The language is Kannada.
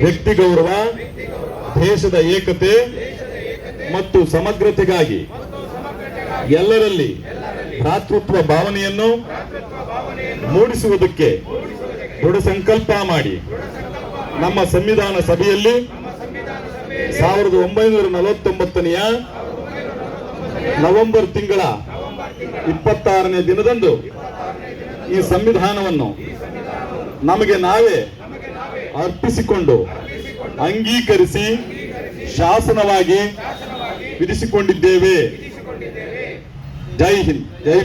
ವ್ಯಕ್ತಿ ಗೌರವ ದೇಶದ ಏಕತೆ ಮತ್ತು ಸಮಗ್ರತೆಗಾಗಿ ಎಲ್ಲರಲ್ಲಿ ಭ್ರಾತೃತ್ವ ಭಾವನೆಯನ್ನು ಮೂಡಿಸುವುದಕ್ಕೆ ದೃಢ ಸಂಕಲ್ಪ ಮಾಡಿ. ನಮ್ಮ ಸಂವಿಧಾನ ಸಭೆಯಲ್ಲಿ ಸಾವಿರದ ಒಂಬೈನೂರ ನಲವತ್ತೊಂಬತ್ತನೆಯ ನವೆಂಬರ್ ತಿಂಗಳ ಇಪ್ಪತ್ತಾರನೇ ದಿನದಂದು ಈ ಸಂವಿಧಾನವನ್ನು ನಮಗೆ ನಾವೇ ಅರ್ಪಿಸಿಕೊಂಡು ಅಂಗೀಕರಿಸಿ ಶಾಸನವಾಗಿ ವಿಧಿಸಿಕೊಂಡಿದ್ದೇವೆ ಜೈ ಹಿಂದ್ ಜೈ.